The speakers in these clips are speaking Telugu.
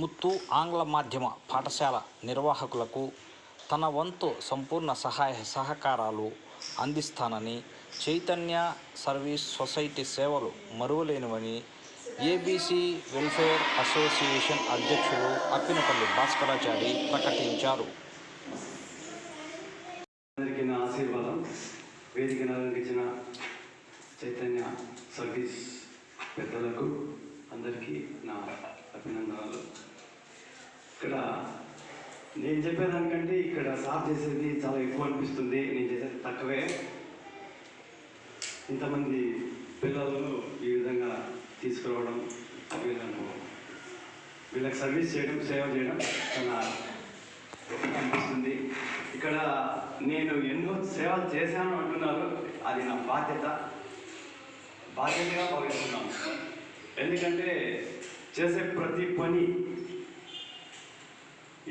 ముత్తు ఆంగ్ల మాధ్యమ పాఠశాల నిర్వాహకులకు తన వంతు సంపూర్ణ సహాయ సహకారాలు అందిస్తానని చైతన్య సర్వీస్ సొసైటీ సేవలు మరువలేనివని ఏబీసీ వెల్ఫేర్ అసోసియేషన్ అధ్యక్షుడు అప్పినపల్లి భాస్కరాచారి ప్రకటించారు. అందరికీ నా ఆశీర్వాదం. చైతన్య సర్వీస్ పెద్దలకు అందరికీ నా అభినందనలు ఇక్కడ నేను చెప్పేదానికంటే ఇక్కడ సార్ చేసేది చాలా ఎక్కువ అనిపిస్తుంది. నేను చేసేది తక్కువే. ఇంతమంది పిల్లలను ఈ విధంగా తీసుకురావడం వీళ్ళను వీళ్ళకి సర్వీస్ చేయడం సేవ చేయడం చాలా అనిపిస్తుంది. ఇక్కడ నేను ఎన్నో సేవలు చేశాను అంటున్నారు. అది నా బాధ్యత. బాధ్యతగా భావిస్తున్నాను. ఎందుకంటే చేసే ప్రతి పని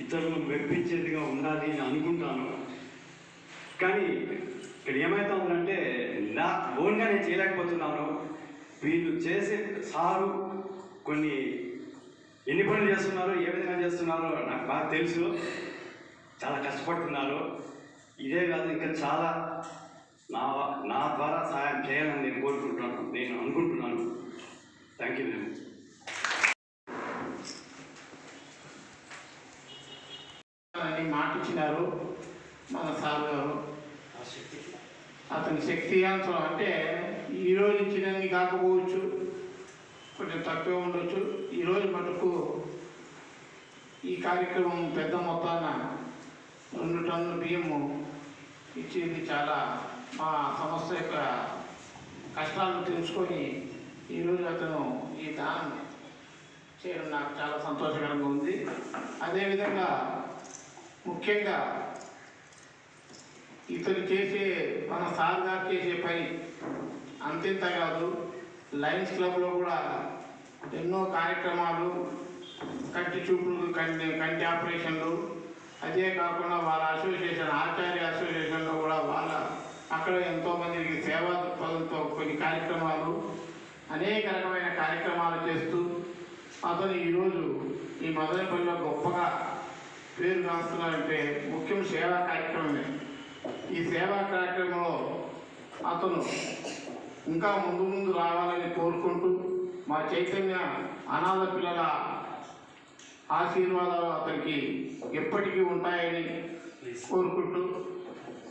ఇతరులు మెప్పించేదిగా ఉండాలి అని అనుకుంటాను. కానీ ఇక్కడ ఏమవుతుందంటే నా ఓన్గా నేను చేయలేకపోతున్నాను. వీళ్ళు చేసే సారు కొన్ని ఎన్ని పనులు చేస్తున్నారో ఏ విధంగా చేస్తున్నారో నాకు బాగా తెలుసు. చాలా కష్టపడుతున్నారు. ఇదే కాదు ఇంకా చాలా నా నా ద్వారా సహాయం చేయాలని నేను కోరుకుంటున్నాను. నేను అనుకుంటున్నాను. Thank you very much. అని మాట ఇచ్చినారు మన సార్ గారు. అతని శక్తి అంశం అంటే ఈరోజు ఇచ్చినది కాకపోవచ్చు కొంచెం తక్కువ ఉండొచ్చు. ఈరోజు మటుకు ఈ కార్యక్రమం పెద్ద మొత్తాన రెండు టన్నుల బియ్యము ఇచ్చేది చాలా మా సంస్థ యొక్క కష్టాలను తెలుసుకొని ఈరోజు అతను ఈ దానం చేయడం నాకు చాలా సంతోషకరంగా ఉంది. అదేవిధంగా ముఖ్యంగా ఇతను చేసే మన సార్ గారు చేసే పని అంతింత కాదు. లయన్స్ క్లబ్లో కూడా ఎన్నో కార్యక్రమాలు కంటి చూపులు కంటి కంటి ఆపరేషన్లు. అదే కాకుండా వాళ్ళ అసోసియేషన్ ఆచార్య అసోసియేషన్లో కూడా వాళ్ళ అక్కడ ఎంతోమందికి సేవా దృక్పథంతో కొన్ని కార్యక్రమాలు అనేక రకమైన కార్యక్రమాలు చేస్తూ అతను ఈరోజు ఈ మదనపల్లిలో గొప్పగా పేరు కాస్తున్నారంటే ముఖ్యం సేవా కార్యక్రమమే. ఈ సేవా కార్యక్రమంలో అతను ఇంకా ముందు ముందు రావాలని కోరుకుంటూ మా చైతన్య అనాథ పిల్లల ఆశీర్వాదాలు అతనికి ఎప్పటికీ ఉంటాయని కోరుకుంటూ.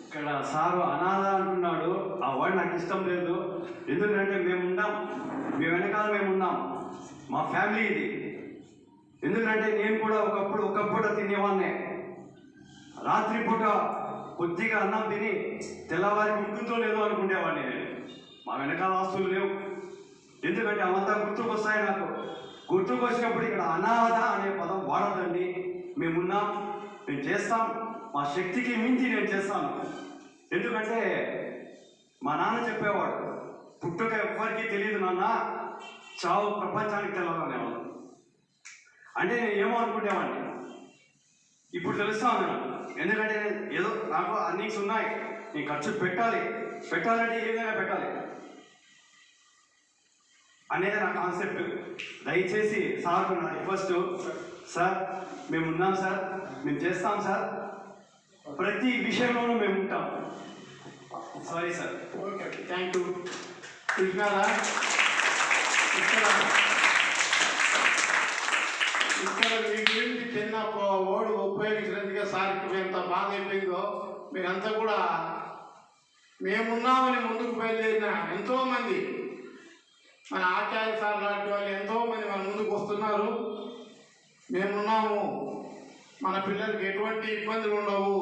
ఇక్కడ సారు అనాథ అంటున్నాడు. ఆ వర్డ్ నాకు ఇష్టం లేదు. ఎందుకంటే మేమున్నాం మేము వెనకాల మేమున్నాం మా ఫ్యామిలీ ఇది. ఎందుకంటే నేను కూడా ఒకప్పుడు ఒక పూట తినేవాడినే. రాత్రి పూట కొద్దిగా అన్నం తిని తెల్లవారి ఉంటుందో లేదో అనుకునేవాడిని నేను. మా వెనకాల ఆస్తులు లేవు. ఎందుకంటే అవంతా గుర్తుకొస్తాయి నాకు. గుర్తుకొచ్చినప్పుడు ఇక్కడ అనాథ అనే పదం వాడదండి మేమున్నాం మేము చేస్తాం. మా శక్తికి మించి నేను చేస్తాను. ఎందుకంటే మా నాన్న చెప్పేవాడు పుట్టుక ఎవ్వరికీ తెలియదు నాన్న. చావు ప్రపంచానికి తెలవనేవాడు అంటే నేను ఏమో అనుకునేవాడిని ఇప్పుడు తెలుస్తా ఉంది నాకు. ఎందుకంటే ఏదో నాకు అన్నీస్ ఉన్నాయి. నేను ఖర్చు పెట్టాలి. పెట్టాలంటే ఏ విధంగా పెట్టాలి? అనేది నా కాన్సెప్ట్. దయచేసి సార్ నా రిక్వెస్ట్. సార్ మేము ఉన్నాం సార్. మేము చేస్తాం సార్. ప్రతి విషయంలోనూ మేము ఉంటాం. Sorry sir okay thank you చూసినారా? ఇక్కడ ఇక్కడ మీ గురించి చిన్న పో- ఓడు ఉపయోగించినందుకే సార్కి ఎంత బాధ అయిపోయిందో మీరంతా కూడా మేమున్నామని ముందుకు బయలుదేరిన ఎంతోమంది మన ఆచార్య సార్ లాంటి వాళ్ళు ఎంతోమంది మన ముందుకు వస్తున్నారు. మేమున్నాము. మన పిల్లలకి ఎటువంటి ఇబ్బందులు ఉండవు.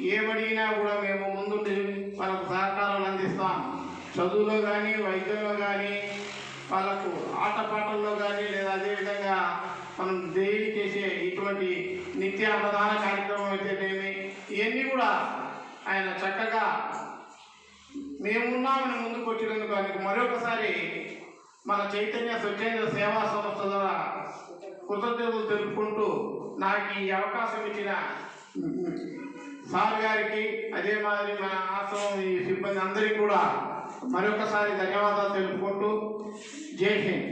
ఏమడిగినా కూడా మేము ముందుండి వాళ్ళకు సహకారాలు అందిస్తాం. చదువులో కానీ వైద్యంలో కానీ వాళ్ళకు ఆటపాటల్లో కానీ లేదా అదేవిధంగా మనం డైలీ చేసే ఇటువంటి నిత్య అన్నదాన కార్యక్రమం అయితేనేమి ఇవన్నీ కూడా ఆయన చక్కగా మేమున్నామని ముందుకు వచ్చినందుకు ఆయనకు మరొకసారి మన చైతన్య స్వచ్ఛంద సేవా సంస్థ ద్వారా కృతజ్ఞతలు తెలుపుకుంటూ నాకు ఈ అవకాశం ఇచ్చిన సార్ గారికి అదే మాదిరి మన ఆశ్రమం ఈ సిబ్బంది అందరికీ కూడా మరొకసారి ధన్యవాదాలు తెలుపుకుంటూ జై హింద్.